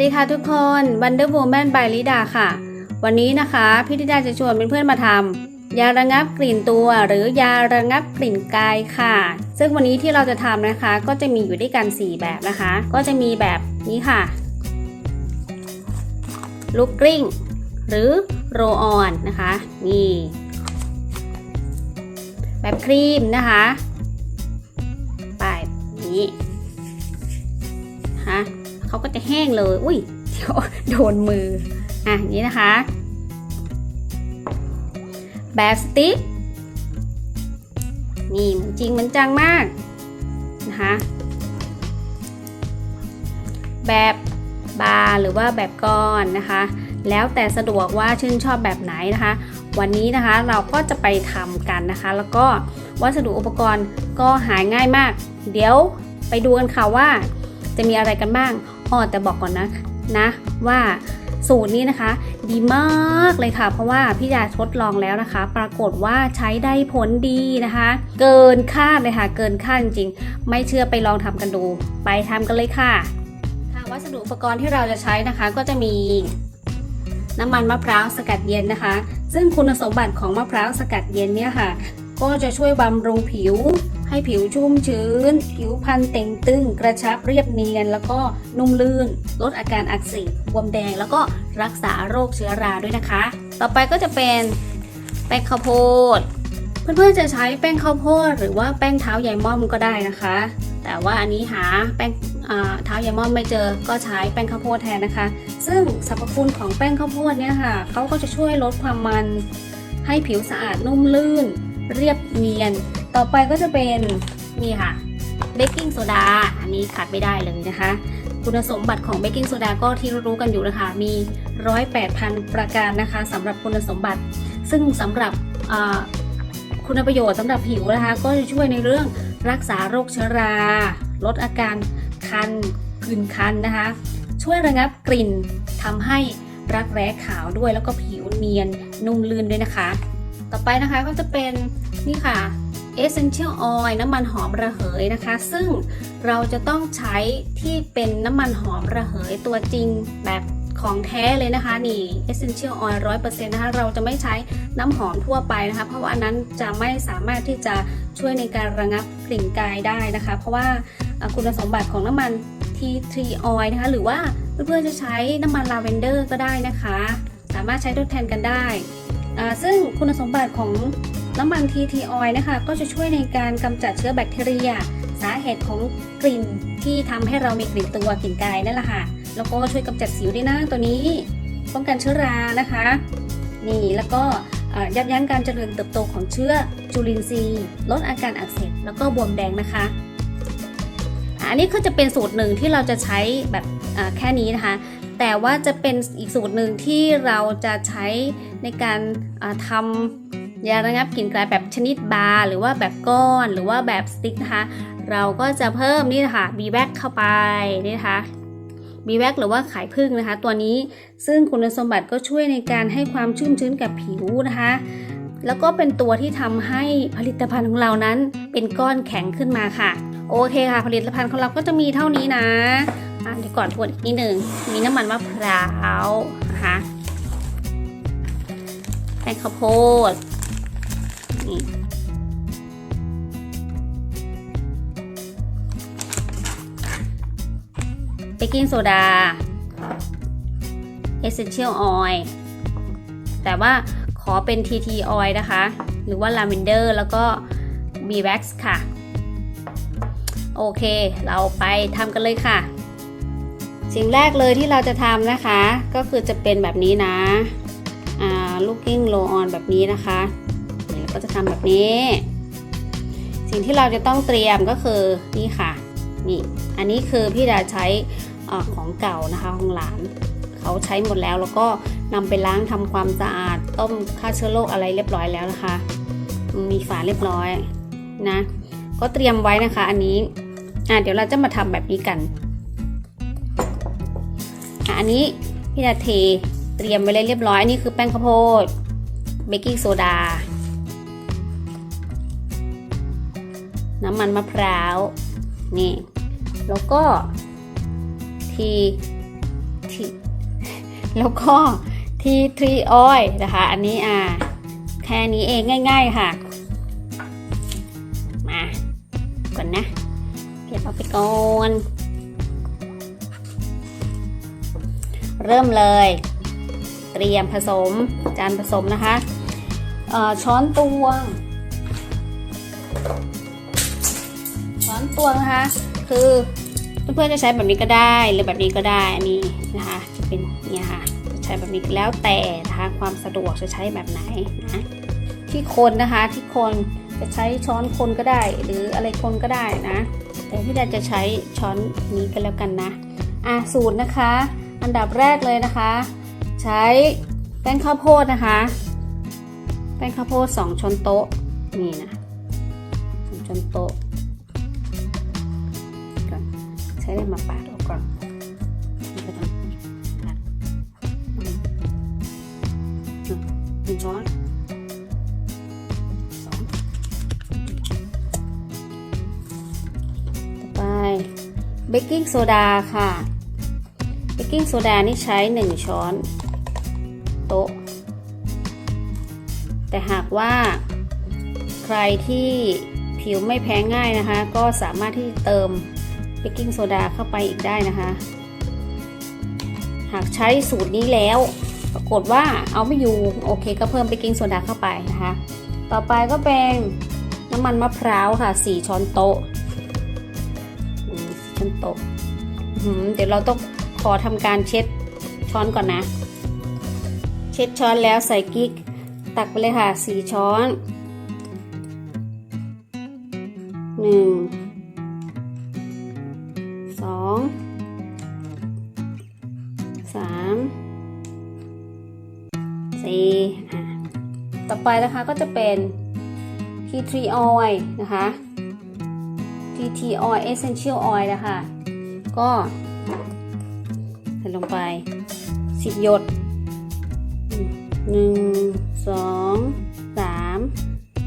วัสดีค่ะทุกคน Wonder Woman by ลิดาค่ะ วันนี้นะคะพี่ลิดาจะชวนเเพื่อนๆมาทำยาระงับกลิ่นตัวหรือยาระงับกลิ่นกายค่ะ ซึ่งวันนี้ที่เราจะทำนะคะ ก็จะมีอยู่ด้วยกัน 4 แบบนะคะ ก็จะมีแบบนี้ค่ะลูกกลิ้ง หรือโรออนนะคะนี่แบบครีมนะคะแบบนี้นะคะ เขาก็จะแห้งเลย อุ้ยเดี๋ยวโดนมือ อะอย่างนี้นะคะ แบบสติ๊กนี่เหมือนจริงเหมือนจังมากนะคะแบบบาร์หรือว่าแบบก้อนนะคะ แล้วแต่สะดวกว่าชื่นชอบแบบไหนนะคะ วันนี้นะคะเราก็จะไปทำกันนะคะ แล้วก็วัสดุอุปกรณ์ก็หายง่ายมาก เดี๋ยวไปดูกันค่ะว่าจะมีอะไรกันบ้าง อ๋อแต่บอกก่อนนะนะว่าสูตรนี้นะคะ ดีมากเลยค่ะ เพราะว่าพี่ยาทดลองแล้วนะคะ ปรากฏว่าใช้ได้ผลดีนะคะ เกินคาดเลยค่ะ เกินคาดจริงๆไม่เชื่อไปลองทำกันดู ไปทำกันเลยค่ะค่ะวัสดุอุปกรณ์ที่เราจะใช้นะคะก็จะมีน้ำมันมะพร้าวสกัดเย็นนะคะ ซึ่งคุณสมบัติของมะพร้าวสกัดเย็นเนี่ยค่ะ ก็จะช่วยบำรุงผิว ให้ผิวชุ่มชื้น ผิวพรรณเต่งตึง กระชับเรียบเนียน แล้วก็นุ่มลื่น ลดอาการอักเสบบวมแดง แล้วก็รักษาโรคเชื้อราด้วยนะคะ ต่อไปก็จะเป็นแป้งข้าวโพด เพื่อนๆจะใช้แป้งข้าวโพด หรือว่าแป้งเท้าใยม่อมก็ได้นะคะ แต่ว่าอันนี้หาแป้งเท้าใยม่อมไม่เจอ ก็ใช้แป้งข้าวโพดแทนนะคะ ซึ่งสรรพคุณของแป้งข้าวโพดเนี่ยค่ะเขาก็จะช่วยลดความมันให้ผิวสะอาดนุ่มลื่น เรียบเนียน ต่อไปก็จะเป็นนี่ค่ะเบกกิ้งโซดาอันนี้ขาดไม่ได้เลยนะคะ คุณสมบัติของเบกกิ้งโซดาก็ที่รู้กันอยู่นะคะ มีร้อยแปดพันประการนะคะสำหรับคุณสมบัติ ซึ่งสำหรับคุณประโยชน์สำหรับผิวนะคะ ก็จะช่วยในเรื่องรักษาโรคเชื้อรา ลดอาการคันผื่นคันนะคะ ช่วยระงับกลิ่นทำให้รักแร้ขาวด้วยแล้วก็ผิวเนียนนุ่มลื่นด้วยนะคะ ต่อไปนะคะก็จะเป็นนี่ค่ะ Essential Oil น้ำมันหอมระเหยนะคะ ซึ่งเราจะต้องใช้ที่เป็นน้ำมันหอมระเหยตัวจริงแบบของแท้เลยนะคะนี่ Essential Oil 100%นะคะเราจะไม่ใช้น้ำหอมทั่วไปนะคะ เพราะว่าอันนั้นจะไม่สามารถที่จะช่วยในการระงับกลิ่นกายได้นะคะ เพราะว่าคุณสมบัติของน้ำมัน Tea Tree Oil นะคะ หรือว่าเพื่อนๆจะใช้น้ำมันลาเวนเดอร์ก็ได้นะคะ สามารถใช้ทดแทนกันได้ ซึ่งคุณสมบัติของน้ำมัน Tea Tree Oil นะคะ ก็จะช่วยในการกำจัดเชื้อแบคทีเรีย สาเหตุของกลิ่นที่ทำให้เรามีกลิ่นตัวกลิ่นกายนั่นแหละค่ะ แล้วก็ช่วยกำจัดสิวด้วยนะตัวนี้ ป้องกันเชื้อรานะคะ นี่แล้วก็ยับยั้งการเจริญเติบโตของเชื้อจุลินทรีย์ ลดอาการอักเสบแล้วก็บวมแดงนะคะ อันนี้ก็จะเป็นสูตรหนึ่งที่เราจะใช้แบบแค่นี้นะคะ แต่ว่าจะเป็นอีกสูตรหนึ่งที่เราจะใช้ในการทำยาระงับกลิ่นกลายแบบชนิดบาร์หรือว่าแบบก้อนหรือว่าแบบสติ๊กนะคะ เราก็จะเพิ่มนี่นะคะบีแวกเข้าไปนี่นะคะบีแวกหรือว่าไข่พึ่งนะคะ ตัวนี้ซึ่งคุณสมบัติก็ช่วยในการให้ความชุ่มชื้นกับผิวนะคะ แล้วก็เป็นตัวที่ทำให้ผลิตภัณฑ์ของเรานั้นเป็นก้อนแข็งขึ้นมาค่ะ โอเคค่ะ ผลิตภัณฑ์ของเราก็จะมีเท่านี้นะ อะเดี๋ยวก่อนทวนอีกนิดหนึ่งมีน้ำมันมะพร้าวนะคะแป้งข้าวโพดนี่เบกกิ้งโซดา Essential Oil แต่ว่าขอเป็น TT Oil นะคะ หรือว่า Lavender แล้วก็ B Wax ค่ะ โอเค เราไปทำกันเลยค่ะ สิ่งแรกเลยที่เราจะทำนะคะ ก็คือจะเป็นแบบนี้นะอ่า looking low on แบบนี้นะคะเดี๋ยวเราก็จะทำแบบนี้ สิ่งที่เราจะต้องเตรียมก็คือนี่ค่ะนี่อันนี้คือพี่ดาใช้อของเก่านะคะของหลานเขาใช้หมดแล้วแล้วก็นำไปล้างทำความสะอาด ต้มฆ่าเชื้อโรคอะไรเรียบร้อยแล้วนะคะ มีฝาเรียบร้อยนะ ก็เตรียมไว้นะคะ อันนี้อะเดี๋ยวเราจะมาทำแบบนี้กัน อันนี้พี่ดาเทเตรียมไว้เลยเรียบร้อยอันนี่คือแป้งข้าวโพดเบกกิ้งโซดา น้ำมันมะพร้าวนี่แล้วก็ทีแล้วก็ทีทรีออยนะคะ อันนี้อ่าแค่นี้เองง่าย ๆค่ะ มาก่อนนะเก็บเอาไปก่อน เริ่มเลย เตรียมผสมจานผสมนะคะช้อนตวง ช้อนตวงนะคะ คือเพื่อนๆจะใช้แบบนี้ก็ได้หรือแบบนี้ก็ได้อันนี้นะคะ จะเป็นเนี่ยค่ะจะใช้แบบนี้แล้วแต่นะคะความสะดวกจะใช้แบบไหนนะที่คนนะคะที่คนจะใช้ช้อนคนก็ได้ หรืออะไรคนก็ได้นะ แต่พี่ดาจะใช้ช้อนนี้กันแล้วกันนะอะสูตรนะคะ อันดับแรกเลยนะคะ ใช้แป้งข้าวโพดนะคะ แป้งข้าวโพด 2ช้อนโต๊ะนี่นะสองช้อนโต๊ะก่อนใช้ได้มาปาดออกก่อนหนึ่งช้อนสองต่อไปเบกกิ้งโซดาค่ะ กกิ้งโซดานี่ใช้ 1 ช้อน โต๊ะ แต่หากว่าใครที่ผิวไม่แพ้ง่ายนะคะ ก็สามารถที่เติมเบกกิ้งโซดาเข้าไปอีกได้นะคะ หากใช้สูตรนี้แล้ว ปรากฏว่าเอาไม่อยู่โอเค ก็เพิ่มเบกกิ้งโซดาเข้าไปนะคะ ต่อไปก็เป็นน้ำมันมะพร้าวค่ะ 4 ช้อนโต๊ะช้อนโต๊ะอืมเดี๋ยวเราต้อง ขอทำการเช็ดช้อนก่อนนะ เช็ดช้อนแล้วใส่กิ๊ก ตักไปเลยค่ะสี่ช้อนหนึ่งสองสามสี่ต่อไปนะคะก็จะเป็น tea tree oil นะคะ tea tree oil essential oil นะคะ ก็ ลงไปสิบหยดหนึ่งสองสาม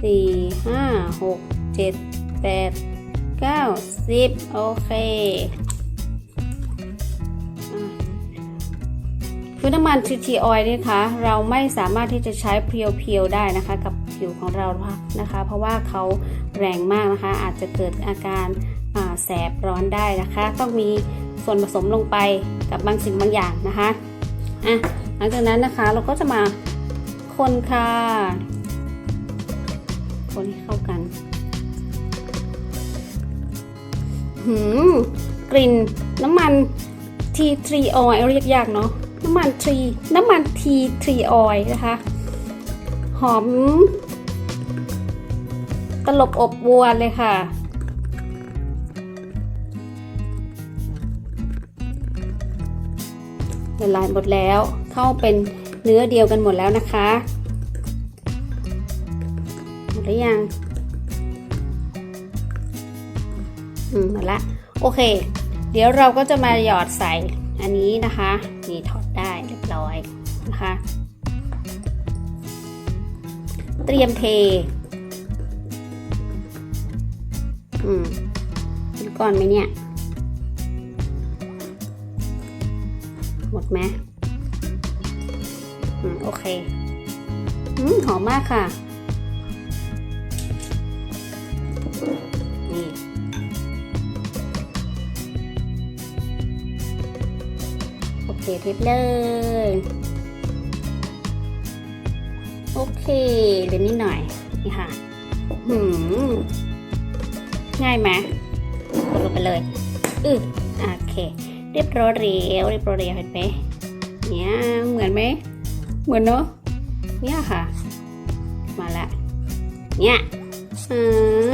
สี่ห้าหกเจ็ดแปดเก้าสิบโอเคคือน้ำมันทีทีออยนี่คะเราไม่สามารถที่จะใช้เพียวๆได้นะคะ กับผิวของเรานะคะ เพราะว่าเขาแรงมากนะคะ อาจจะเกิดอาการ แสบร้อนได้นะคะ ต้องมีส่วนผสมลงไปกับบางสิ่งบางอย่างนะคะอะหลังจากนั้นนะคะเราก็จะมาคนค่ะ คนให้เข้ากันหืมกลิ่นน้ำมันทีทรีออยเรียกยากเนาะน้ำมันทรีน้ำมันทีทรีออยนะคะ หอม ตลบอบอวนเลยค่ะ ละลายหมดแล้ว เข้าเป็นเนื้อเดียวกันหมดแล้วนะคะหมดหรือยังอืมหมดละโอเค เดี๋ยวเราก็จะมาหยอดใส่อันนี้นะคะนี่ถอดได้เรียบร้อยนะคะ เตรียมเทอืมก้อนไหมเนี่ย หมดไหมอืมโอเคอืมหอมมากค่ะ นี่ โอเคเทปเลย โอเคเดี๋ยวนิดหน่อย นี่ค่ะ หืม ง่ายไหมกดลงไปเลย อือโอเค เรียบร้อยเรียวเรียบร้อยเรียวเห็นไหมเนี่ยเหมือนไหมเหมือนเนาะเนี่ยค่ะ มาละเนี่ยอื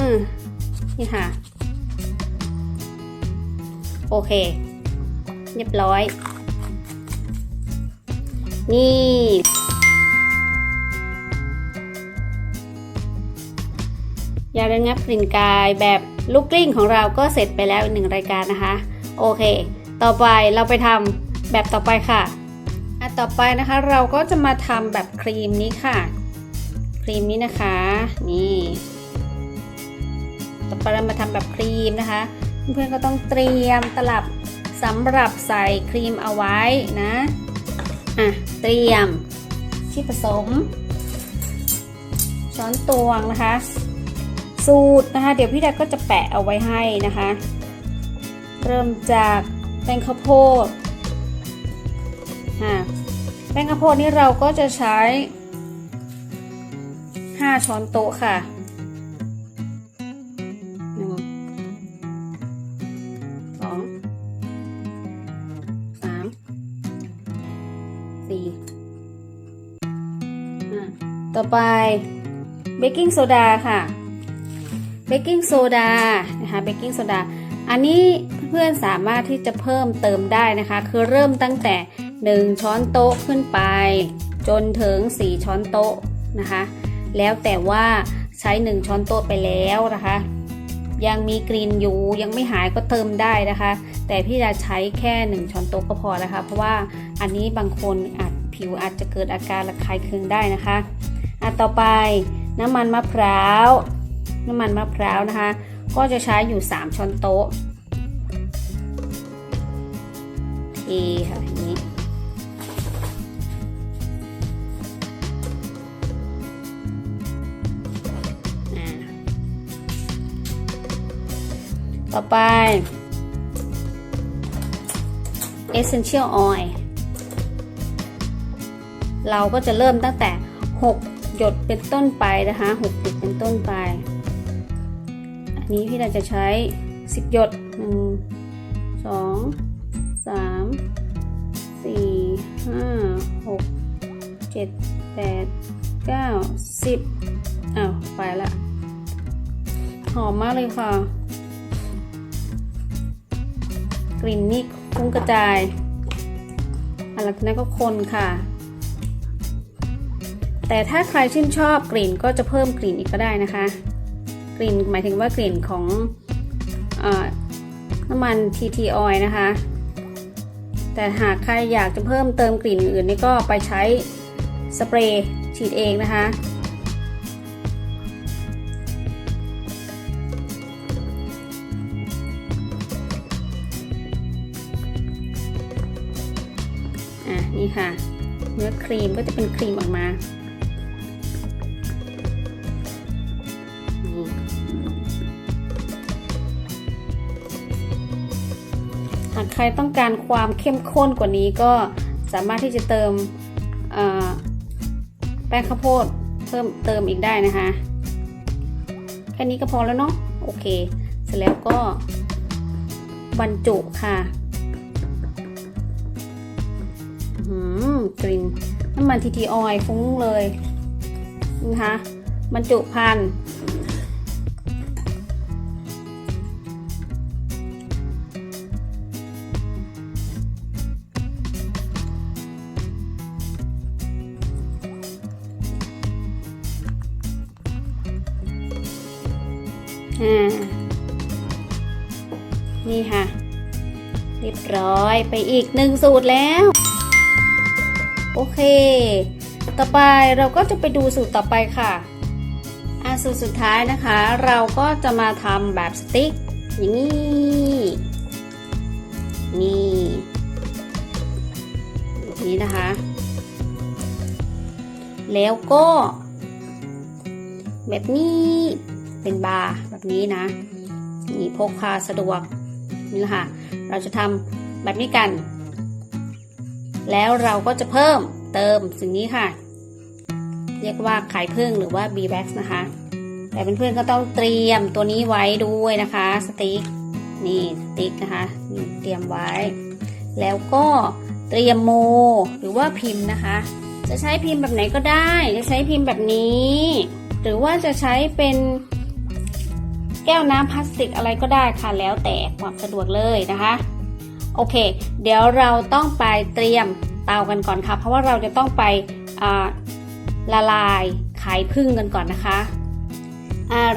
มนี่ค่ะ โอเค เรียบร้อย นี่ยาระงับกลิ่นกายแบบลูกกลิ้งของเราก็เสร็จไปแล้วหนึ่งรายการนะคะ โอเค ต่อไปเราไปทำแบบต่อไปค่ะอะต่อไปนะคะเราก็จะมาทำแบบครีมนี้ค่ะ ครีมนี้นะคะ นี่ ต่อไปเรามาทำแบบครีมนะคะ เพื่อนๆก็ต้องเตรียมตลับสำหรับใส่ครีมเอาไว้นะอะเตรียมที่ผสม ช้อนตวงนะคะ สูตรนะคะ เดี๋ยวพี่ดาก็จะแปะเอาไว้ให้นะคะ เริ่มจาก ป้งข้าวโพดอะแป้งข้าวโพดนี่เราก็จะใช้ 5 ช้อนโต๊ะค่ะหนึ่งสองสามสี่ต่อไปเบกกิ้งโซดาค่ะ เบกกิ้งโซดานะคะ เบกกิ้งโซดา อันนี้ พื่อนๆสามารถที่จะเพิ่มเติมได้นะคะ คือเริ่มตั้งแต่ 1 ช้อนโต๊ะขึ้นไป จนถึง 4 ช้อนโต๊ะนะคะ แล้วแต่ว่าใช้ 1 ช้อนโต๊ะไปแล้วนะคะ ยังมีกลิ่นอยู่ยังไม่หายก็เติมได้นะคะ แต่พี่จะใช้แค่ 1 ช้อนโต๊ะก็พอนะคะ เพราะว่าอันนี้บางคนอาจผิวอาจจะเกิดอาการระคายเคืองได้นะคะอะต่อไปน้ำมันมะพร้าว น้ำมันมะพร้าวนะคะ ก็จะใช้อยู่ 3 ช้อนโต๊ะ เทค่ะนี้ต่อไป essential oil เราก็จะเริ่มตั้งแต่ 6 หยดเป็นต้นไปนะคะ6หยดเป็นต้นไป อันนี้พี่เราจะใช้ 10 หยด 1 2 3 4 5 6 7 8 9 10อ้าวไปละ หอมมากเลยค่ะ กลิ่นนี่ฟุ้งกระจายหลังจากนั้นก็คนค่ะ แต่ถ้าใครชื่นชอบกลิ่นก็จะเพิ่มกลิ่นอีกก็ได้นะคะ กลิ่นหมายถึงว่ากลิ่นของอน้ำมัน TT oil นะคะ แต่หากใครอยากจะเพิ่มเติมกลิ่นอื่นนี่ก็ไปใช้สเปรย์ฉีดเองนะคะ อะนี่ค่ะ เนื้อครีมก็จะเป็นครีมออกมา รต้องการความเข้มข้นกว่านี้ก็สามารถที่จะเติมแป้งข้าวโพดเพิ่มเติมอีกได้นะคะ แค่นี้ก็พอแล้วเนาะโอเค เสร็จแล้วก็บรรจุค่ะอืมกลิ่นน้ำมันทีทีออยฟุ้งเลยนะคะบรรจุพันธุ์ ไปอีกหนึ่งสูตรแล้ว โอเค ต่อไปเราก็จะไปดูสูตรต่อไปค่ะอะสูตรสุดท้ายนะคะ เราก็จะมาทำแบบสติ๊กอย่างนี้นี่นี้นะคะ แล้วก็ แบบนี้เป็นบาร์แบบนี้นะนี่พกพาสะดวกนี่แหละค่ะ เราจะทำ แบบนี้กัน แล้วเราก็จะเพิ่มเติมสิ่งนี้ค่ะ เรียกว่าไข่พึ่งหรือว่า b b a x นะคะ แต่เพื่อนๆก็ต้องเตรียมตัวนี้ไว้ด้วยนะคะสติ๊กนี่สติ๊กนะคะนี่เตรียมไว้ แล้วก็เตรียมโม หรือว่าพิมพ์นะคะ จะใช้พิมพ์แบบไหนก็ได้ จะใช้พิมพ์แบบนี้ หรือว่าจะใช้เป็นแก้วน้ำพลาสติกอะไรก็ได้ค่ะแล้วแต่ความสะดวกเลยนะคะ โอเค เดี๋ยวเราต้องไปเตรียมเตากันก่อนค่ะ เพราะว่าเราจะต้องไปละลายไข่พึ่งกันก่อนนะคะ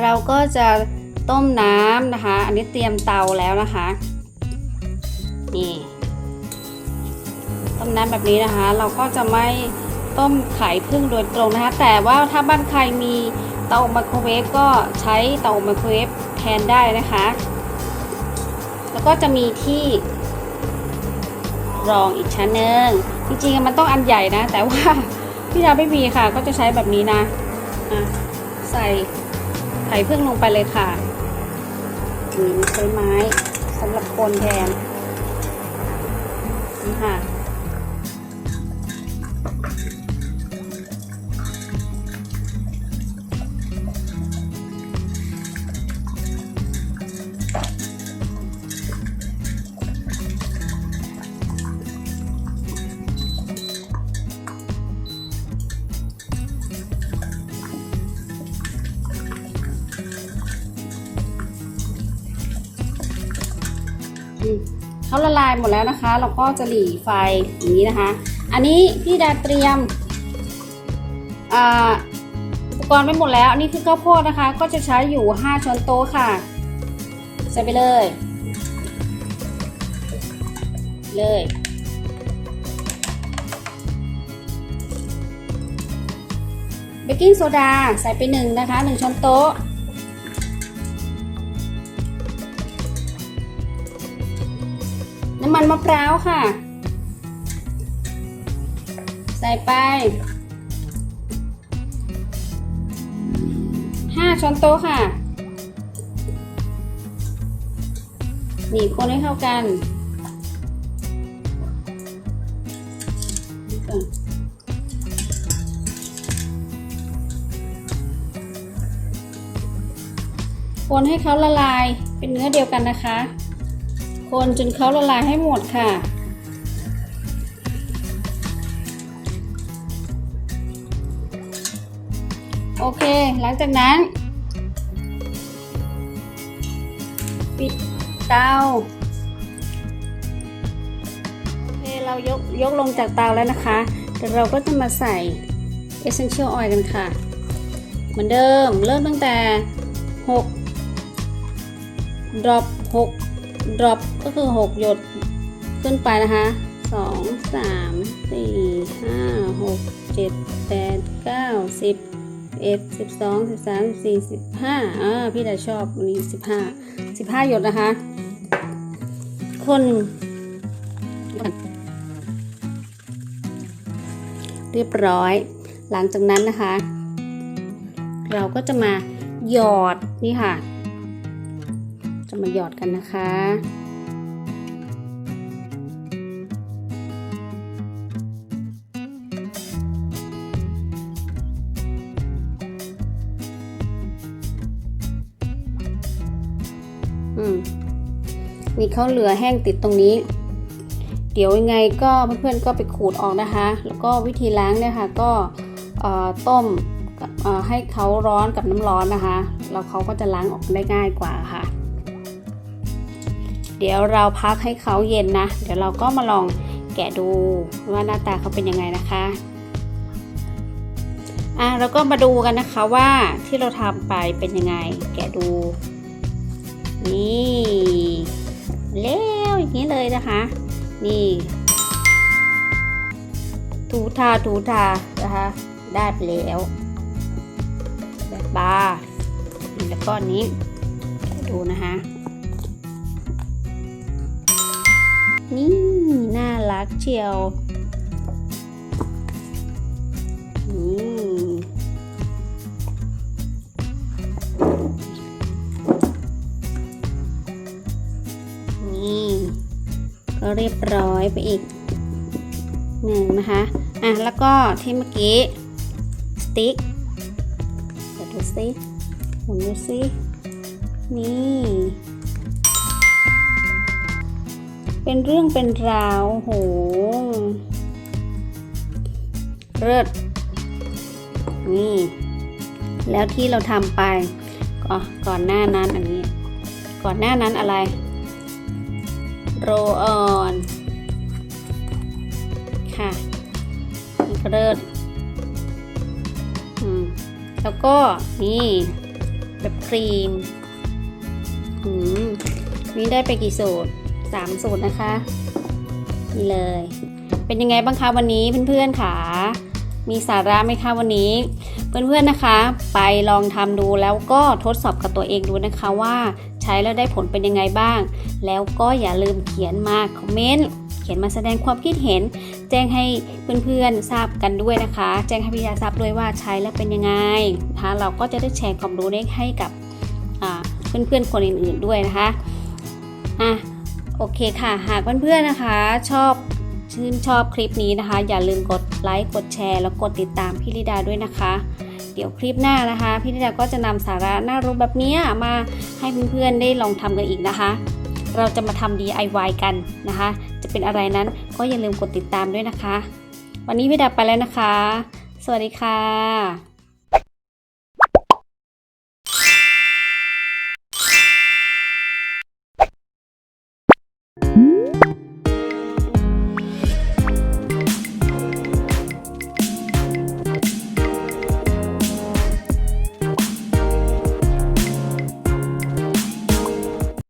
เราก็จะต้มน้ำนะคะ อันนี้เตรียมเตาแล้วนะคะนี่ต้มน้ำแบบนี้นะคะ เราก็จะไม่ต้มไข่พึ่งโดยตรงนะคะ แต่ว่าถ้าบ้านใครมีเตาไมโครเวฟก็ใช้เตาไมโครเวฟแทนได้นะคะ แล้วก็จะมีที่ รองอีกชั้นหนึ่งจริงๆมันต้องอันใหญ่นะ แต่ว่าพี่ดาไม่มีค่ะ ก็จะใช้แบบนี้นะะใส่ไข่พึ่งลงไปเลยค่ะนี่ใช้ไม้สำหรับคนแทนนี่ค่ะ เขาละลายหมดแล้วนะคะ เราก็จะหลีไฟอย่างนี้นะคะ อันนี้พี่ดาเตรียมอุปกรณ์ไปหมดแล้ว อันนี้คือข้าวโพดนะคะ ก็จะใช้อยู่ 5ช้อนโต๊ะค่ะ ใส่ไปเลย เลยเบกกิ้งโซดาใส่ไปหนึ่งนะคะหนึ่งช้อนโต๊ะำมันมะพร้าวค่ะ ใส่ไป5ช้อนโต๊ะค่ะ นี่คนให้เข้ากันนี่ก่อนคนให้เขาละลายเป็นเนื้อเดียวกันนะคะ คนจนเขาละลายให้หมดค่ะ โอเค หลังจากนั้น ปิดเตาโอเคเรายกยกลงจากเตาแล้วนะคะเดี๋ยวเราก็จะมาใส่ Essential Oil กันค่ะ เหมือนเดิมเริ่มตั้งแต่ 6 drop 6 drop ก็คือ 6 หยดขึ้นไปนะคะสองสามสี่ห้าหกเจ็ดแปดเก้าสิบเอ็ดสิบสองสิบสามสิบสี่สิบห้าอ่าพี่ดาชอบวันนี้สิบห้าสิบห้าหยดนะคะ คนเรียบร้อย หลังจากนั้นนะคะ เราก็จะมาหยอดนี่ค่ะ จะมาหยอดกันนะคะอืมมีข้าวเหลือแห้งติดตรงนี้ เดี๋ยวยังไงก็เพื่อนๆก็ไปขูดออกนะคะ แล้วก็วิธีล้างเนี่ยค่ะก็ต้มให้เขาร้อนกับน้ำร้อนนะคะ แล้วเขาก็จะล้างออกได้ง่ายกว่าค่ะ เดี๋ยวเราพักให้เขาเย็นนะ เดี๋ยวเราก็มาลองแกะดูว่าหน้าตาเขาเป็นยังไงนะคะอะเราก็มาดูกันนะคะว่าที่เราทำไปเป็นยังไง แกะดู นี่เล้วอย่างนี้เลยนะคะ นี่ถูทาถูทานะคะได้ไปแล้วแบบบาร์แล้วก็นี้ดูนะคะ นี่ น่ารักเชียว นี่นี่ ก็เรียบร้อยไปอีกหนึ่งนะคะ อะ แล้วก็ที่เมื่อกี้ สติ๊กเดี๋ยวดูสิหมุนดูสินี่ เป็นเรื่องเป็นราวโหเลิศนี่ แล้วที่เราทำไปก็ก่อนหน้านั้นอันนี้ ก่อนหน้านั้นอะไร โรออนค่ะเลิศแล้วก็นี่แบบครีม อืม นี่ได้ไปกี่สูตร สามสูตรนะคะนี่เลย เป็นยังไงบ้างคะวันนี้เพื่อนๆค่ะมีสาระไหมคะวันนี้ เพื่อนๆนะคะ ไปลองทำดูแล้วก็ทดสอบกับตัวเองดูนะคะว่าใช้แล้วได้ผลเป็นยังไงบ้าง แล้วก็อย่าลืมเขียนมาคอมเมนต์เขียนมาแสดงความคิดเห็น แจ้งให้เพื่อนๆทราบกันด้วยนะคะ แจ้งให้พี่ยาทราบด้วยว่าใช้แล้วเป็นยังไงนะคะเราก็จะได้แชร์ความรู้นี้ให้กับเพื่อนๆคนอื่นๆด้วยนะคะอะ โอเคค่ะ หากเพื่อนๆนะคะชอบชื่นชอบคลิปนี้นะคะ อย่าลืมกดไลค์กดแชร์ แล้วกดติดตามพี่ลิดาด้วยนะคะ เดี๋ยวคลิปหน้านะคะ พี่ลิดาก็จะนำสาระน่ารู้แบบนี้มาให้เพื่อนๆได้ลองทำกันอีกนะคะ เราจะมาทำ DIY กันนะคะ จะเป็นอะไรนั้นก็อย่าลืมกดติดตามด้วยนะคะ วันนี้พี่ดาไปแล้วนะคะ สวัสดีค่ะ